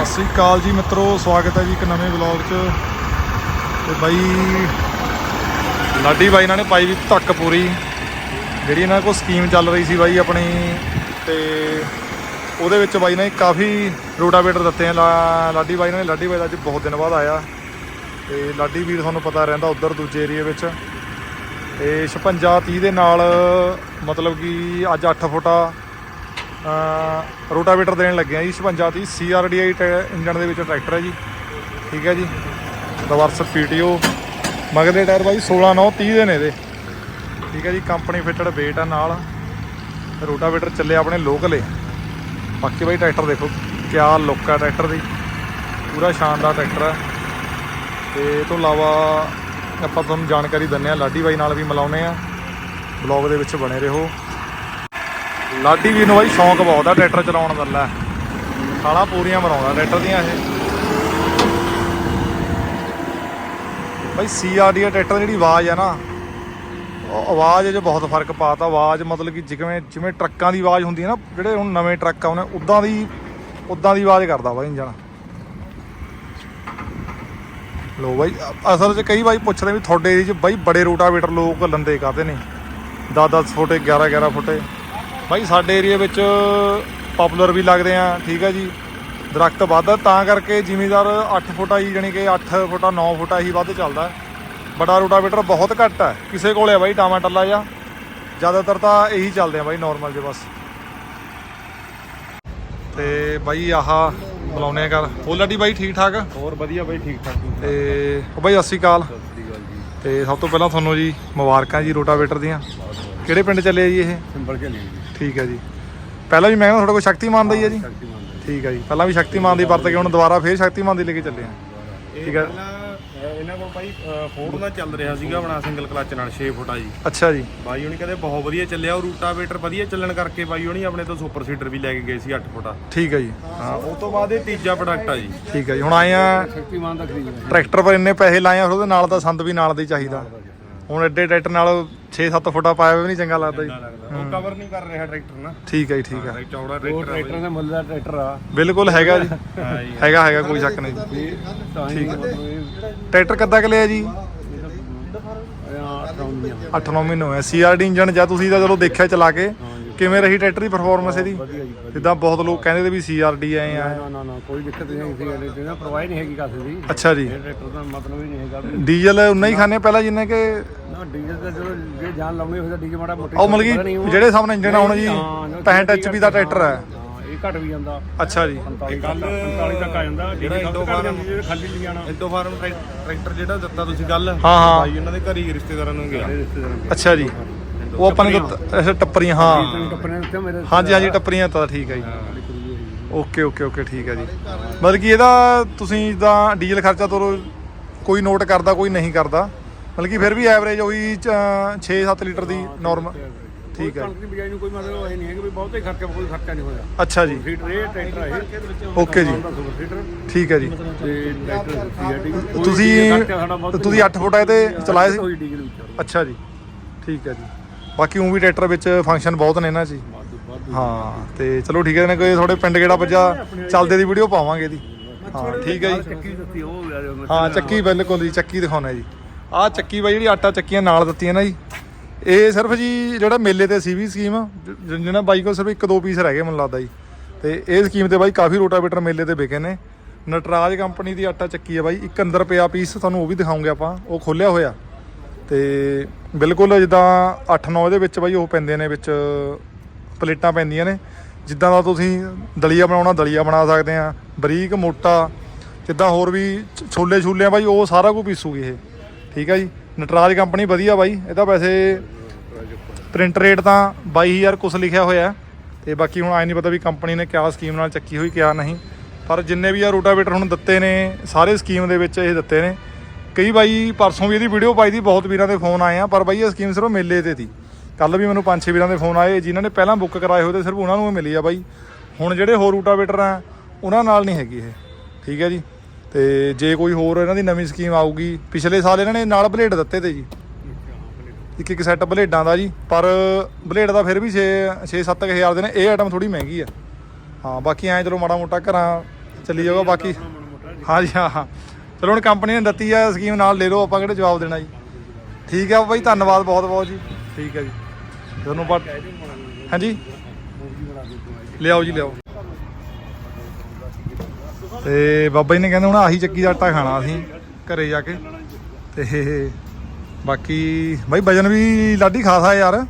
ਸਤਿ ਸ੍ਰੀ ਅਕਾਲ ਜੀ ਮਿੱਤਰੋ, ਸਵਾਗਤ ਹੈ ਜੀ ਇੱਕ ਨਵੇਂ ਵਲੌਗ 'ਚ। ਤੇ ਬਾਈ, ਲਾਡੀ ਬਾਈ ਇਹਨਾਂ ਨੇ ਪਾਈ ਵੀ ਧੱਕ ਪੂਰੀ। ਜਿਹੜੀ ਇਹਨਾਂ ਕੋਲ ਸਕੀਮ ਚੱਲ ਰਹੀ ਸੀ ਬਾਈ ਆਪਣੀ, ਤੇ ਉਹਦੇ ਵਿੱਚ ਬਾਈ ਨੇ ਕਾਫੀ ਰੋਟਾਵੇਟਰ ਦਿੱਤੇ ਆ। ਲਾ- ਲਾਡੀ ਬਾਈ ਨੇ, ਲਾਡੀ ਬਾਈ ਦਾ ਅੱਜ ਬਹੁਤ ਦਿਨ ਬਾਅਦ ਆਇਆ। ਤੇ ਲਾਡੀ ਵੀਰ ਤੁਹਾਨੂੰ ਪਤਾ ਰਹਿੰਦਾ ਉਧਰ ਦੂਜੇ ਏਰੀਆ ਵਿੱਚ। ਤੇ 56 30 ਦੇ ਨਾਲ ਮਤਲਬ ਕਿ ਅੱਜ 8 ਫੁੱਟਾ ਅ ਰੋਟਾਵੇਟਰ ਦੇਣ ਲੱਗੇ ਆ ਜੀ 56 30 CRDI ਇੰਜਨ ਦੇ ਵਿੱਚ ਟਰੈਕਟਰ ਹੈ ਜੀ। ਠੀਕ ਹੈ ਜੀ। ਰਿਵਰਸ PTO ਮਗਲੇ ਟਾਇਰ ਬਾਈ 16 9 30 ਦੇ ਨੇ ਇਹਦੇ। ਠੀਕ ਹੈ ਜੀ, ਕੰਪਨੀ ਫਿਟਡ ਵੇਟ ਆ ਨਾਲ। ਰੋਟਾਵੇਟਰ ਚੱਲੇ ਆਪਣੇ ਲੋਕਲੇ ਬਾਕੀ ਬਾਈ ਟਰੈਕਟਰ ਦੇਖੋ, ਕਿਆ ਲੁੱਕ ਆ ਟਰੈਕਟਰ ਦੀ। ਪੂਰਾ ਸ਼ਾਨਦਾਰ ਟਰੈਕਟਰ ਹੈ ਤੇ ਇਹ ਤੋਂ ਇਲਾਵਾ ਆਪਾਂ ਤੁਹਾਨੂੰ ਜਾਣਕਾਰੀ ਦਿੰਨੇ ਆ, ਲਾਡੀ ਬਾਈ ਨਾਲ ਵੀ ਮਿਲਾਉਨੇ ਆ। ਬਲੌਗ ਦੇ ਵਿੱਚ ਬਣੇ ਰਹੋ। ਲਾਡੀ ਵੀਰ ਨੂੰ ਬਾਈ ਸ਼ੌਂਕ ਬਹੁਤ ਆ ਟਰੈਕਟਰ ਚਲਾਉਣ ਦਾ, ਲੈ। ਖਾਲਾ ਪੂਰੀਆਂ ਬਣਾਉਂਦਾ ਟਰੈਕਟਰ ਦੀਆਂ ਇਹ। ਬਾਈ ਸੀਆਰਡੀ ਟਰੈਕਟਰ ਜਿਹੜੀ ਆਵਾਜ਼ ਆ ਨਾ, ਉਹ ਆਵਾਜ਼ 'ਚ ਬਹੁਤ ਫ਼ਰਕ ਪਾਤਾ। ਆਵਾਜ਼ ਮਤਲਬ ਕਿ ਜਿਵੇਂ ਜਿਵੇਂ ਟਰੱਕਾਂ ਦੀ ਆਵਾਜ਼ ਹੁੰਦੀ ਹੈ ਨਾ, ਜਿਹੜੇ ਹੁਣ ਨਵੇਂ ਟਰੱਕ ਆਉਣੇ ਉਦਾਂ ਦੀ ਉਦਾਂ ਦੀ ਆਵਾਜ਼ ਕਰਦਾ ਬਾਈ ਇੰਜਣ। ਲੋ ਬਾਈ ਅਸਲ 'ਚ ਕਈ ਬਾਈ ਪੁੱਛਦੇ ਵੀ ਤੁਹਾਡੇ ਏਰੀਏ 'ਚ ਬਾਈ ਬੜੇ ਰੋਟਾਵੇਟਰ ਲੋਕ ਲੰਦੇ ਕਾਹਦੇ ਨੇ? 10-10 ਫੁੱਟੇ 11-11 ਫੁੱਟੇ। ਬਾਈ ਸਾਡੇ ਏਰੀਆ ਵਿੱਚ ਪਪੂਲਰ ਵੀ ਲੱਗਦੇ ਆ ਠੀਕ ਹੈ ਜੀ। ਦਰਖਤ ਵੱਧ ਤਾਂ ਕਰਕੇ ਜ਼ਿਮੀਦਾਰ 8 ਫੁੱਟਾ ਹੀ ਜਾਣੀ ਕਿ 8 ਫੁੱਟਾ 9 ਫੁੱਟਾ ਹੀ ਵੱਧ ਚੱਲਦਾ। ਬੜਾ ਰੋਟਾਵੇਟਰ ਬਹੁਤ ਘੱਟ ਹੈ ਕਿਸੇ ਕੋਲੇ ਆ ਬਾਈ ਟਾਮਾ ਟੱਲਾ ਜਾਂ ਜ਼ਿਆਦਾਤਰ ਤਾਂ ਇਹੀ ਚੱਲਦੇ ਆ ਬਾਈ ਨਾਰਮਲ ਜੇ ਬਸ। ਤੇ ਬਾਈ ਆਹ ਬੁਲਾਉਨੇ ਆ ਕਰ ਹੋਰ ਲੱਡੀ ਬਾਈ ਠੀਕ ਠਾਕ? ਹੋਰ ਵਧੀਆ ਬਾਈ ਠੀਕ ਠਾਕ ਤੇ ਉਹ ਬਾਈ ਸਤਿ ਸ਼੍ਰੀ ਅਕਾਲ। ਤੇ ਸਭ ਤੋਂ ਪਹਿਲਾਂ ਤੁਹਾਨੂੰ ਜੀ ਮੁਬਾਰਕਾਂ ਜੀ ਰੋਟਾਵੇਟਰ ਦੀਆਂ। ਕਿਹੜੇ ਪਿੰਡ ਚੱਲੇ ਜੀ ਇਹ? ਸਿੰਬਲ ਕੇ ਲਈ ਠੀਕ ਹੈ ਜੀ। ਪਹਿਲਾਂ ਵੀ ਮੈਂ ਤੁਹਾਡੇ ਕੋਲ ਸ਼ਕਤੀਮਾਨ ਦਾ ਹੀ ਹੈ ਜੀ। ਸ਼ਕਤੀਮਾਨ ਦਾ ਠੀਕ ਹੈ ਜੀ। ਪਹਿਲਾਂ ਵੀ ਸ਼ਕਤੀਮਾਨ ਦੀ ਵਰਤ ਕੇ ਹੁਣ ਦੁਬਾਰਾ ਫੇਰ ਸ਼ਕਤੀਮਾਨ ਦੀ ਲੈ ਕੇ ਚੱਲੇ ਆ। ਠੀਕ ਹੈ। ਇਹਨਾਂ ਕੋਲ ਬਾਈ ਫੋਰਡ ਦਾ ਚੱਲ ਰਿਹਾ ਸੀਗਾ ਆਪਣਾ ਸਿੰਗਲ ਕਲਚ ਨਾਲ 6 ਫੁੱਟਾ ਜੀ। ਅੱਛਾ ਜੀ। ਬਾਈ ਹੁਣੀ ਕਹਿੰਦੇ ਬਹੁਤ ਵਧੀਆ ਚੱਲਿਆ ਉਹ ਰੂਟਾਵੇਟਰ ਵਧੀਆ ਚੱਲਣ ਕਰਕੇ ਬਾਈ ਹੁਣੀ ਆਪਣੇ ਤੋਂ ਸੁਪਰ ਸੀਡਰ ਵੀ ਲੈ ਕੇ ਗਏ ਸੀ 8 ਫੁੱਟਾ। ਠੀਕ ਹੈ ਜੀ। ਹਾਂ ਉਸ ਤੋਂ ਬਾਅਦ ਇਹ ਤੀਜਾ ਪ੍ਰੋਡਕਟ ਆ ਜੀ। ਠੀਕ ਹੈ ਜੀ। ਹੁਣ ਆਏ ਆ ਸ਼ਕਤੀਮਾਨ ਦਾ ਖਰੀਦਣਾ ਟਰੈਕਟਰ ਪਰ ਇੰਨੇ ਪੈਸੇ ਲਾਏ ਆ ਫਿਰ ਉਹਦੇ ਨਾਲ ਦਾ ਸੰਦ ਵੀ ਨਾਲ ਦਾ ਚਾਹੀਦਾ। ਹੁਣ ਐਡੇ ਟਰੈਕਟਰ ਨਾਲ 6-7 ਫੁੱਟਾ ਪਾਇਆ ਵੀ ਨਹੀਂ ਚੰਗਾ ਲੱਗਦਾ ਜੀ। ਉਹ ਕਵਰ ਨਹੀਂ ਕਰ ਰਿਹਾ ਟਰੈਕਟਰ ਨਾ। ਠੀਕ ਹੈ ਜੀ ਠੀਕ ਹੈ ਚੌੜਾ ਟਰੈਕਟਰ ਆ। ਦਾ ਮੁੱਲ ਦਾ ਟਰੈਕਟਰ ਆ। ਬਿਲਕੁਲ ਹੈਗਾ ਜੀ। ਹੈਗਾ ਹੈਗਾ ਕੋਈ ਸ਼ੱਕ ਨਹੀਂ। ਜੀ ਇਹ ਟਰੈਕਟਰ ਕਿੱਦਾਂ ਕਿ ਲਿਆ ਜੀ? ਅਟਾਉਣੀ 8-9 ਮਹੀਨੇ ਹੋਏ ਸੀਆਰਡੀ ਇੰਜਨ ਜਾਂ ਤੁਸੀਂ ਤਾਂ ਚਲੋ ਦੇਖਿਆ ਚਲਾ ਕੇ। ਕਿਵੇਂ ਰਹੀ ਟਰੈਕਟਰ ਦੀ ਪਰਫਾਰਮੈਂਸ ਇਹਦੀ? ਵਧੀਆ ਜੀ ਜਿੱਦਾਂ ਬਹੁਤ ਲੋਕ ਕਹਿੰਦੇ ਤੇ ਵੀ ਸੀਆਰਡੀ ਆਏ ਆ ਨਾ ਨਾ ਨਾ ਕੋਈ ਦਿੱਕਤ ਨਹੀਂ ਸੀ ਇਹਦੇ ਤੇ ਨਾ ਪਰਵਾਹ ਹੀ ਨਹੀਂ ਹੈਗੀ ਕਾਸੇ ਦੀ। ਅੱਛਾ ਜੀ। ਇਹ ਟਰੈਕਟਰ ਦਾ ਮਤਲਬ ਹੀ ਨਹੀਂ ਹੈਗਾ। ਵੀ ਡੀਜ਼ਲ ਉਨਾ ਹੀ ਖਾਣੇ ਪਹਿਲਾਂ ਜਿੰਨੇ ਕਿ? ਨਾ ਡੀਜ਼ਲ ਦਾ ਜਦੋਂ ਜੇ ਜਾਨ ਲਾਉਣੀ ਹੋਵੇ ਤਾਂ ਡੀਜ਼ਲ ਮਾੜਾ ਮੋਟਾ ਉਹ ਮਤਲਬ ਕਿ ਜਿਹੜੇ ਸਾਹਮਣੇ ਇੰਜਨ ਆਉਣ ਜੀ 65 ਐਚਪੀ ਦਾ ਟਰੈਕਟਰ ਹੈ। ਹਾਂ ਇਹ ਘਟ ਵੀ ਜਾਂਦਾ। ਅੱਛਾ ਜੀ। 45 ਤੱਕ 45 ਤੱਕ ਆ ਜਾਂਦਾ। ਜਿਹੜਾ ਡੀਜ਼ਲ ਇੰਡੋ ਘੱਟ ਫਾਰਮ ਜਾਂਦੀ ਜੇ ਖਾਲੀ ਲੈ ਜਾਣਾ। ਇੰਡੋ ਫਾਰਮ ਟਰੈਕਟਰ ਜਿਹੜਾ ਦਿੱਤਾ ਤੁਸੀਂ ਕੱਲ ਹਾਂ ਹਾਂ। ਬਾਈ ਉਹਨਾਂ ਦੇ ਘਰ ਹੀ ਰਿਸ਼ਤੇਦਾਰਾਂ ਨੂੰ ਗਿਆ। ਰਿਸ਼ਤੇਦਾਰ ਅੱਛਾ ਜੀ। ਉਹ ਆਪਾਂ ਨੇ ਅੱਛਾ ਟੱਪਰੀਆਂ। ਹਾਂ। ਮੇਰੇ ਹਾਂਜੀ ਹਾਂਜੀ ਟੱਪਰੀਆਂ ਤਾਂ ਠੀਕ ਹੈ ਜੀ ਓਕੇ ਓਕੇ ਓਕੇ ਠੀਕ ਹੈ ਜੀ। ਮਤਲਬ ਕਿ ਇਹਦਾ ਤੁਸੀਂ ਜਿੱਦਾਂ ਡੀਜ਼ਲ ਖਰਚਾ ਤੋਂ ਕੋਈ ਨੋਟ ਕਰਦਾ ਕੋਈ ਨਹੀਂ ਕਰਦਾ। ਮਤਲਬ ਕਿ ਫਿਰ ਵੀ ਐਵਰੇਜ ਉਹੀ 6-7 ਲੀਟਰ ਦੀ ਨਾਰਮਲ ਠੀਕ ਹੈ ਕਣਕ ਦੀ ਬਿਜਾਈ ਨੂੰ ਕੋਈ ਮਤਲਬ ਇਹ ਨਹੀਂ ਹੈ ਕਿ ਵੀ ਬਹੁਤੇ ਖਰਚਾ ਕੋਈ ਖਰਚਾ ਨਹੀਂ ਹੋਇਆ। ਅੱਛਾ ਜੀ। ਫੀਡਰ ਇਹ ਟਰੈਕਟਰ ਹੈ ਓਕੇ ਜੀ। ਦਾ ਸੁਪਰ ਫੀਡਰ ਠੀਕ ਹੈ ਜੀ। ਤੇ ਟਰੈਕਟਰ ਸੀਆਰਟੀ ਤੁਸੀਂ ਤੁਸੀਂ 8 ਫੁੱਟ ਇਹਦੇ ਚਲਾਏ ਸੀ? ਅੱਛਾ ਜੀ। ਠੀਕ ਹੈ ਜੀ। ਬਾਕੀ ਉਹ ਵੀ ਟਰੈਕਟਰ ਵਿੱਚ ਫੰਕਸ਼ਨ ਬਹੁਤ ਨੇ ਇਹਨਾਂ 'ਚ ਜੀ ਹਾਂ ਤੇ ਚਲੋ ਠੀਕ ਹੈ ਨੇ ਕੋਈ ਥੋੜੇ ਪਿੰਡ ਕਿਹੜਾ ਵੱਜਾ ਚੱਲਦੇ ਦੀ ਵੀਡੀਓ ਪਾਵਾਂਗੇ ਇਹਦੀ। ਹਾਂ ਠੀਕ ਹੈ ਜੀ। ਚੱਕੀ ਦਿੱਤੀ ਉਹ ਯਾਰ ਹਾਂ ਚੱਕੀ ਬਿਲਕੁਲ ਜੀ ਚੱਕੀ ਦਿਖਾਉਣਾ ਜੀ। ਆਹ ਚੱਕੀ ਬਾਈ ਜਿਹੜੀ ਆਟਾ ਚੱਕੀਆਂ ਨਾਲ ਦਿੱਤੀਆਂ ਨਾ ਜੀ। ਇਹ ਸਿਰਫ ਜੀ ਜਿਹੜਾ ਮੇਲੇ ਤੇ ਸੀ ਵੀ ਸਕੀਮ ਜਿਹਨਾਂ ਬਾਈ ਕੋਲ ਸਿਰਫ ਇੱਕ ਦੋ ਪੀਸ ਰਹਿ ਗਏ ਮੈਨੂੰ ਲੱਗਦਾ ਜੀ। ਤੇ ਇਹ ਸਕੀਮ ਤੇ ਬਾਈ ਕਾਫੀ ਰੋਟਾਵੇਟਰ ਮੇਲੇ ਤੇ ਵਿਕੇ ਨੇ। ਨਟਰਾਜ ਕੰਪਨੀ ਦੀ ਆਟਾ ਚੱਕੀ ਹੈ ਬਾਈ ਇੱਕ ਅੰਦਰ ਪਿਆ ਪੀਸ ਤੁਹਾਨੂੰ ਉਹ ਵੀ ਦਿਖਾਉਂਗੇ ਆਪਾਂ ਉਹ ਖੋਲਿਆ ਹੋਇਆ। ਤੇ ਬਿਲਕੁਲ ਜਿੱਦਾਂ 8-9 ਇਹਦੇ ਵਿੱਚ ਬਾਈ ਉਹ ਪੈਂਦੇ ਨੇ ਵਿੱਚ ਪਲੇਟਾਂ ਪੈਂਦੀਆਂ ਨੇ। ਜਿੱਦਾਂ ਦਾ ਤੁਸੀਂ ਦਲੀਆ ਬਣਾਉਣਾ, ਦਲੀਆ ਬਣਾ ਸਕਦੇ ਆ। ਬਰੀਕ, ਮੋਟਾ, ਜਿੱਦਾਂ ਹੋਰ ਵੀ ਛ- ਛੋਲੇ ਛੂਲੇ ਆ ਬਾਈ, ਉਹ ਸਾਰਾ ਕੁਝ ਪੀਸੂਗੀ ਇਹ। ਠੀਕ ਆ ਜੀ? ਨਟਰਾਜ ਕੰਪਨੀ ਵਧੀਆ ਬਾਈ ਇਹਦਾ ਵੈਸੇ ਪ੍ਰਿੰਟ ਰੇਟ ਤਾਂ 22000 ਕੁਛ ਲਿਖਿਆ ਹੋਇਆ। ਹੈ। ਤੇ ਬਾਕੀ ਹੁਣ ਆਈ ਨਹੀਂ ਪਤਾ ਵੀ ਕੰਪਨੀ ਨੇ ਕਿਆ ਸਕੀਮ ਨਾਲ ਚੱਕੀ ਹੋਈ, ਕਿਆ ਨਹੀਂ। ਪਰ ਜਿੰਨੇ ਵੀ ਆ ਰੋਟਾਵੇਟਰ ਹੁਣ ਦਿੱਤੇ ਨੇ, ਸਾਰੇ ਸਕੀਮ ਦੇ ਵਿੱਚ ਇਹ ਦਿੱਤੇ ਨੇ। ਕਈ ਬਾਈ ਪਰਸੋਂ ਵੀ ਇਹਦੀ ਵੀਡੀਓ ਪਾਈ ਦੀ ਬਹੁਤ ਵੀਰਾਂ ਦੇ ਫੋਨ ਆਏ ਆ ਪਰ ਬਾਈ ਇਹ ਸਕੀਮ ਸਿਰਫ ਮੇਲੇ ਤੇ ਸੀ। ਕੱਲ ਵੀ ਮੈਨੂੰ ਪੰਜ ਛੇ ਵੀਰਾਂ ਦੇ ਫੋਨ ਆਏ ਜਿਨ੍ਹਾਂ ਨੇ ਪਹਿਲਾਂ ਬੁੱਕ ਕਰਾਏ ਹੋਏ ਤੇ ਸਿਰਫ ਉਹਨਾਂ ਨੂੰ ਮਿਲੀ ਆ ਬਾਈ। ਹੁਣ ਜਿਹੜੇ ਹੋਰ ਰੂਟਾਵੇਟਰ ਆ ਉਹਨਾਂ ਨਾਲ ਨਹੀਂ ਹੈਗੀ ਇਹ। ਠੀਕ ਹੈ ਜੀ? ਤੇ ਜੇ ਕੋਈ ਹੋਰ ਇਹਨਾਂ ਦੀ ਨਵੀਂ ਸਕੀਮ ਆਊਗੀ ਪਿਛਲੇ ਸਾਲ ਇਹਨਾਂ ਨੇ ਨਾਲ ਬਲੇਡ ਦਿੱਤੇ ਤੇ ਜੀ। ਇੱਕ ਇੱਕ ਸੈੱਟ ਬਲੇਡਾਂ ਦਾ ਜੀ ਪਰ ਬਲੇਡ ਦਾ ਫਿਰ ਵੀ 6 6 7000 ਦੇ ਨੇ ਇਹ ਆਈਟਮ ਥੋੜੀ ਮਹਿੰਗੀ ਆ। ਹਾਂ ਬਾਕੀ ਐਂ ਚਲੋ ਮਾੜਾ ਮੋਟਾ ਘਰਾਂ ਚੱਲੀ ਜਾਊਗਾ ਬਾਕੀ ਹਾਂ ਜੀ ਹਾਂ ਹਾਂ। ਚਲੋ ਹੁਣ ਕੰਪਨੀ ਨੇ ਦਿੱਤੀ ਆ, ਸਕੀਮ ਨਾਲ ਲੈ ਲਓ, ਆਪਾਂ ਕਿਹੜੇ ਜਵਾਬ ਦੇਣਾ ਜੀ। ਠੀਕ ਆ ਬਾਈ ਧੰਨਵਾਦ ਬਹੁਤ ਬਹੁਤ ਜੀ। ਠੀਕ ਹੈ ਜੀ। ਤੁਹਾਨੂੰ ਬਾਅਦ ਹਾਂਜੀ? ਲਿਆਓ ਜੀ, ਲਿਆਓ। ਤੇ ਬਾਬਾ ਜੀ ਨੇ ਕਹਿੰਦੇ ਹੁਣ ਆਹੀ ਚੱਕੀ ਦਾ ਆਟਾ ਖਾਣਾ ਅਸੀਂ, ਘਰੇ ਜਾ ਕੇ। ਤੇ ਬਾਕੀ ਬਾਈ ਵਜਨ ਵੀ ਲਾਡੀ ਖਾਸਾ ਯਾਰ।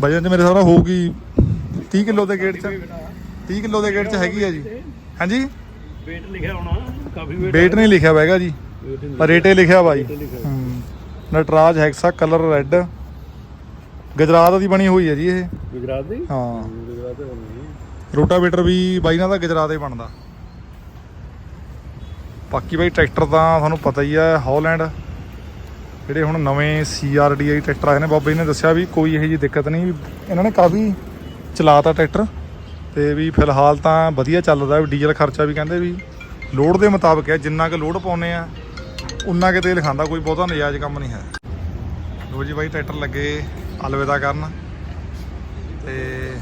ਵਜਨ ਤੇ ਮੇਰੇ ਹਿਸਾਬ ਨਾਲ ਹੋਊਗੀ 30 ਕਿਲੋ ਦੇ ਗੇਟ ਚ 30 ਕਿਲੋ ਦੇ ਗੇਟ ਚ ਹੈਗੀ ਆ ਜੀ। ਹਾਂਜੀ? ਵੇਟ ਲਿਖਿਆ ਹੋਣਾ ਕਾਫੀ ਵੇਟ ਨਹੀਂ ਲਿਖਿਆ ਹੋਇਆ ਹੈਗਾ ਜੀ ਪਰ ਰੇਟੇ ਲਿਖਿਆ ਬਾਈ ਹੂੰ। Nataraj hexa colour red. Gujarat ਦੀ ਬਣੀ ਹੋਈ ਹੈ ਜੀ ਇਹ। ਗੁਜਰਾਤ ਦੀ? ਹਾਂ। ਗੁਜਰਾਤ ਦੇ ਬਣੀ ਰੋਟਾਵੇਟਰ ਵੀ ਬਾਈ ਨਾਲ ਦਾ ਗੁਜਰਾਤ ਹੀ ਬਣਦਾ। ਬਾਕੀ ਬਾਈ ਟਰੈਕਟਰ ਤਾਂ ਤੁਹਾਨੂੰ ਪਤਾ ਹੀ ਹੈ ਹੌਲੈਂਡ। ਜਿਹੜੇ ਹੁਣ ਨਵੇਂ ਸੀਆਰਡੀਆਈ ਟਰੈਕਟਰ ਆਏ ਨੇ ਬਾਬਾ ਜੀ ਨੇ ਦੱਸਿਆ ਵੀ ਕੋਈ ਇਹੋ ਜਿਹੀ ਦਿੱਕਤ ਨਹੀਂ। ਇਹਨਾਂ ਨੇ ਕਾਫੀ ਚਲਾਤਾ ਟਰੈਕਟਰ। ਤੇ ਵੀ ਫਿਲਹਾਲ ਤਾਂ ਵਧੀਆ ਚੱਲਦਾ ਵੀ ਡੀਜ਼ਲ ਖਰਚਾ ਵੀ ਕਹਿੰਦੇ ਵੀ ਲੋਡ ਦੇ ਮੁਤਾਬਕ ਹੈ ਜਿੰਨਾ ਕੁ ਲੋਡ ਪਾਉਨੇ ਆ ਉਨਾ ਕੁ ਤੇਲ ਖਾਂਦਾ ਕੋਈ ਬਹੁਤਾ ਨਜਾਇਜ਼ ਕੰਮ ਨਹੀਂ ਹੈ। ਲੋ ਜੀ ਬਾਈ ਟਰੈਕਟਰ ਲੱਗੇ ਅਲਵਿਦਾ ਕਰਨ ਤੇ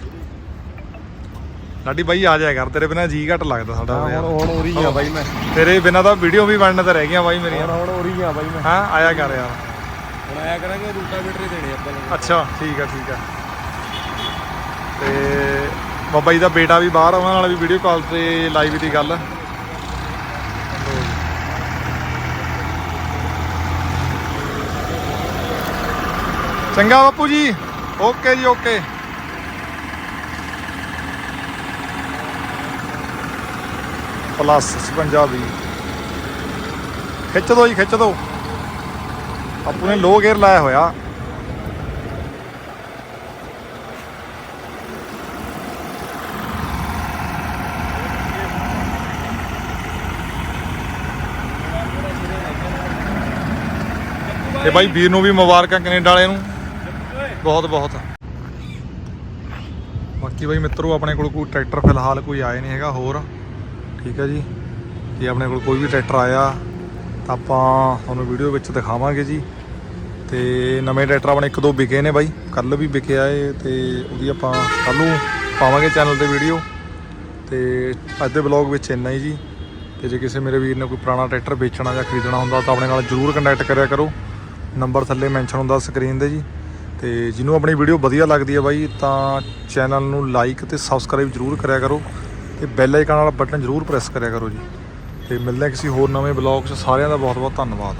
ਲਾਡੀ ਬਾਈ ਆ ਜਾਇਆ ਕਰ ਤੇਰੇ ਬਿਨਾ ਜੀ ਘੱਟ ਲੱਗਦਾ ਸਾਡਾ ਯਾਰ। ਹੁਣ ਉਰੀ ਆ ਬਾਈ ਮੈਂ। ਤੇਰੇ ਬਿਨਾ ਤਾਂ ਵੀਡੀਓ ਵੀ ਬਣਨ ਤਾਂ ਰਹਿ ਗਈਆਂ ਬਾਈ ਮੇਰੀਆਂ। ਹੁਣ ਉਰੀ ਆ ਬਾਈ ਮੈਂ। ਹਾਂ ਆਇਆ ਕਰ ਯਾਰ। ਹੁਣ ਆਇਆ ਕਰਾਂਗੇ ਰੂਟਾਵੇਟਰ ਹੀ ਦੇਣੇ ਆਪਾਂ ਅੱਛਾ ਠੀਕ ਆ ਠੀਕ ਆ। ਤੇ ਬਾਬਾ ਜੀ ਦਾ ਬੇਟਾ ਵੀ ਬਾਹਰ ਉਹਨਾਂ ਨਾਲ ਵੀ ਵੀਡੀਓ ਕਾਲ ਤੇ ਲਾਈਵ ਦੀ ਗੱਲ। ਚੰਗਾ ਬਾਪੂ ਜੀ। ਓਕੇ ਜੀ ਓਕੇ ਪਲੱਸ ਪੰਜਾਬੀ ਖਿੱਚ ਦੋ ਜੀ, ਖਿੱਚ ਦੋ। ਆਪੂ ਨੇ ਲੋ ਗੇਅਰ ਲਾਇਆ ਹੋਇਆ। ਤੇ ਬਾਈ ਵੀਰ ਨੂੰ ਵੀ ਮੁਬਾਰਕਾਂ ਕੈਨੇਡਾ ਵਾਲਿਆਂ ਨੂੰ। ਬਹੁਤ ਬਹੁਤ। ਬਾਕੀ ਬਾਈ ਮਿੱਤਰੋ, ਆਪਣੇ ਕੋਲ ਕੋਈ ਟਰੈਕਟਰ ਫਿਲਹਾਲ ਕੋਈ ਆਏ ਨਹੀਂ ਹੈਗਾ, ਹੋਰ। ਠੀਕ ਹੈ ਜੀ। ਜੇ ਆਪਣੇ ਕੋਲ ਕੋਈ ਵੀ ਟਰੈਕਟਰ ਆਇਆ, ਤਾਂ ਆਪਾਂ ਤੁਹਾਨੂੰ ਵੀਡੀਓ ਵਿੱਚ ਦਿਖਾਵਾਂਗੇ ਜੀ। ਤੇ ਨਵੇਂ ਟਰੈਕਟਰ ਆਪਣੇ ਇੱਕ ਦੋ ਵਿਕੇ ਨੇ ਬਾਈ। ਕੱਲ ਵੀ ਵਿਕਿਆ ਏ ਤੇ ਉਹਦੀ ਆਪਾਂ ਕੱਲ ਨੂੰ ਪਾਵਾਂਗੇ ਚੈਨਲ ਤੇ ਵੀਡੀਓ। ਤੇ ਅੱਜ ਦੇ ਵਲੌਗ ਵਿੱਚ ਇੰਨਾ ਹੀ ਜੀ। ਤੇ ਜੇ ਕਿਸੇ ਮੇਰੇ ਵੀਰ ਨੇ ਕੋਈ ਪੁਰਾਣਾ ਟਰੈਕਟਰ ਵੇਚਣਾ ਜਾਂ ਖਰੀਦਣਾ ਹੁੰਦਾ, ਤਾਂ ਆਪਣੇ ਨਾਲ ਜਰੂਰ ਕੰਟੈਕਟ ਕਰਿਆ ਕਰੋ। ਨੰਬਰ ਥੱਲੇ ਮੈਂਸ਼ਨ ਹੁੰਦਾ ਸਕਰੀਨ ਦੇ ਜੀ। ਤੇ ਜਿਹਨੂੰ ਆਪਣੀ ਵੀਡੀਓ ਵਧੀਆ ਲੱਗਦੀ ਹੈ ਬਾਈ, ਤਾਂ ਚੈਨਲ ਨੂੰ ਲਾਈਕ ਤੇ ਸਬਸਕ੍ਰਾਈਬ ਜਰੂਰ ਕਰਿਆ ਕਰੋ ਤੇ ਬੈਲ ਆਈਕਨ ਵਾਲਾ ਬਟਨ ਜਰੂਰ ਪ੍ਰੈਸ ਕਰਿਆ ਕਰੋ ਜੀ। ਤੇ ਮਿਲਦੇ ਹਾਂ ਕਿਸੇ ਹੋਰ ਨਵੇਂ ਵਲੌਗ 'ਚ। ਸਾਰਿਆਂ ਦਾ ਬਹੁਤ ਬਹੁਤ ਧੰਨਵਾਦ।